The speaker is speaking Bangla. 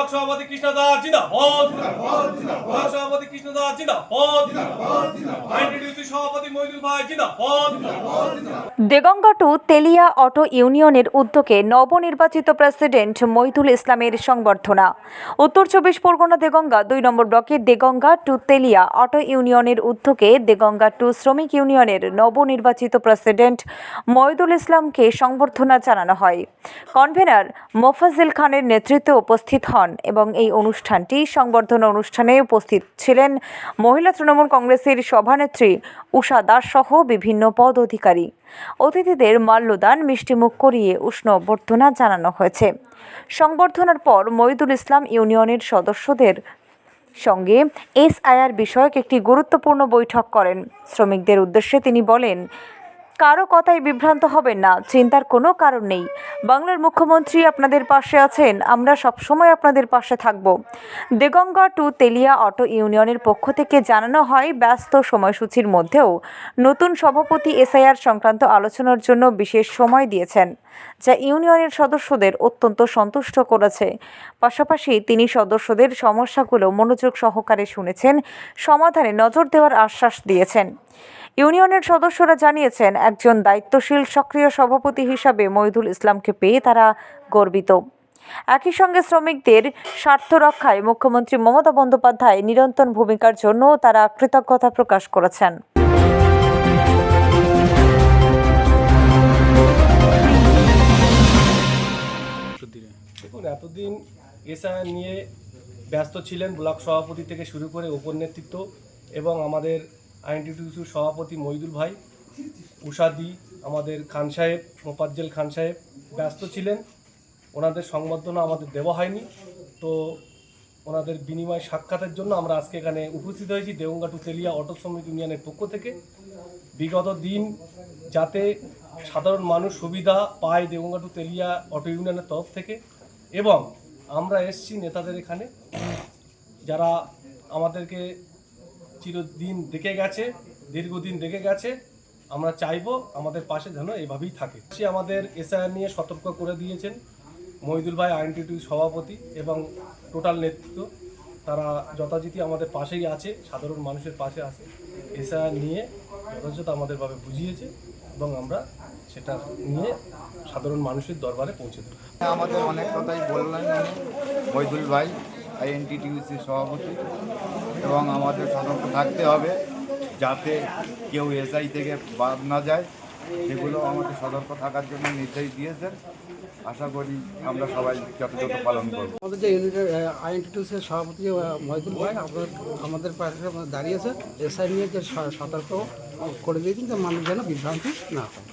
ব্লক সভাপতি কৃষ্ণদাস জিন্দাবাদ। ব্লক সভাপতি কৃষ্ণদাস জিন্দাবাদ। আইনটিডিউসি সভাপতি মইদুল ভাই জিন্দাবাদ দেগঙ্গা টু তেলিয়া অটো ইউনিয়নের উদ্যোগে নবনির্বাচিত প্রেসিডেন্ট মইদুল ইসলামের সংবর্ধনা। উত্তর চব্বিশ পরগনা দেগঙ্গা দুই নম্বর ব্লকের দেগঙ্গা টু তেলিয়া অটো ইউনিয়নের উদ্যোগে দেগঙ্গা টু শ্রমিক ইউনিয়নের নবনির্বাচিত প্রেসিডেন্ট মইদুল ইসলামকে সংবর্ধনা জানানো হয়। কনভেনার মোফাজিল খানের নেতৃত্বে উপস্থিত হন এবং এই অনুষ্ঠানটি সংবর্ধনা অনুষ্ঠানে উপস্থিত ছিলেন মহিলা তৃণমূল কংগ্রেসের সভানেত্রী উষা দাস সহ বিভিন্ন পদ অধিকারী অতিথিদের মাল্যদান মিষ্টিমুখ করিয়ে উষ্ণ অভ্যর্থনা জানানো হয়েছে। সংবর্ধনার পর মহিদুল ইসলাম ইউনিয়নের সদস্যদের সঙ্গে এসআইআর বিষয়ক একটি গুরুত্বপূর্ণ বৈঠক করেন। শ্রমিকদের উদ্দেশ্যে তিনি বলেন কারও কথায় বিভ্রান্ত হবেন না, চিন্তার কোনো কারণ নেই। বাংলার মুখ্যমন্ত্রী আপনাদের পাশে আছেন, আমরা সবসময় আপনাদের পাশে থাকব। দেগঙ্গা টু তেলিয়া অটো ইউনিয়নের পক্ষ থেকে জানানো হয়, ব্যস্ত সময়সূচির মধ্যেও নতুন সভাপতি এসআইআর সংক্রান্ত আলোচনার জন্য বিশেষ সময় দিয়েছেন, যা ইউনিয়নের সদস্যদের অত্যন্ত সন্তুষ্ট করেছে। পাশাপাশি তিনি সদস্যদের সমস্যাগুলো মনোযোগ সহকারে শুনেছেন, সমাধানে নজর দেওয়ার আশ্বাস দিয়েছেন। ইউনিয়নের সদস্যরা জানিয়েছেন, একজন দায়িত্বশীল সক্রিয় সভাপতি হিসাবে মহিদুল ইসলামকে পেয়ে তারা গর্বিত। একই সঙ্গে শ্রমিকদের স্বার্থ রক্ষায় মুখ্যমন্ত্রী মমতা বন্দ্যোপাধ্যায় নিরন্তর ভূমিকার জন্য তারা কৃতজ্ঞতা প্রকাশ করেছেন। এতদিন এসআইআর নিয়ে ব্যস্ত ছিলেন ব্লক সভাপতি থেকে শুরু করে উপর নেতৃত্ব এবং আমাদের আইনটিটিউসির সভাপতি মইদুল ভাই, উষাদি, আমাদের খান সাহেব মোপাজ্জেল খান সাহেব ব্যস্ত ছিলেন। ওনাদের সংবর্ধনা আমাদের দেওয়া হয়নি। তো ওনাদের বিনিময় সাক্ষাতের জন্য আমরা আজকে এখানে উপস্থিত হয়েছি দেওঙ্গা টু তেলিয়া অটো শ্রমিক ইউনিয়নের পক্ষ থেকে। বিগত দিন যাতে সাধারণ মানুষ সুবিধা পায় দেওঙ্গা টু তেলিয়া অটো ইউনিয়নের তরফ থেকে এবং আমরা এসছি নেতাদের এখানে। যারা আমাদেরকে চিরদিন দেখে গেছে, দীর্ঘদিন দেখে গেছে। আমরা চাইব আমাদের পাশে যেন এভাবেই থাকে। সে আমাদের এসআইআর নিয়ে সতর্ক করে দিয়েছেন মহিদুল ভাই আইনটিটি সভাপতি এবং টোটাল নেতৃত্ব। তারা যথাযথ আমাদের পাশেই আছে, সাধারণ মানুষের পাশে আছে। এসআইআর নিয়ে যথাযথ আমাদেরভাবে বুঝিয়েছে এবং আমরা সেটা নিয়ে সাধারণ মানুষের দরবারে পৌঁছে দেবো। আমাদের অনেক কথাই বললেন মহিদুল ভাই আইএনটিটিউসি সভাপতি। এবং আমাদের সতর্ক থাকতে হবে যাতে কেউ এসআই থেকে বাদ না যায়। সেগুলো আমাদের সতর্ক থাকার জন্য নির্দেশ দিয়েছেন। আশা করি আমরা সবাই যথাযথ পালন করব। আমাদের যে ইউনিটের আইএনটিটিউসির সভাপতি মহিদুল ভাই আমাদের পাশে দাঁড়িয়েছে এসআই নিয়ে যে সতর্ক করে দিয়েছেন যে মানুষ যেন বিভ্রান্তি না হয়।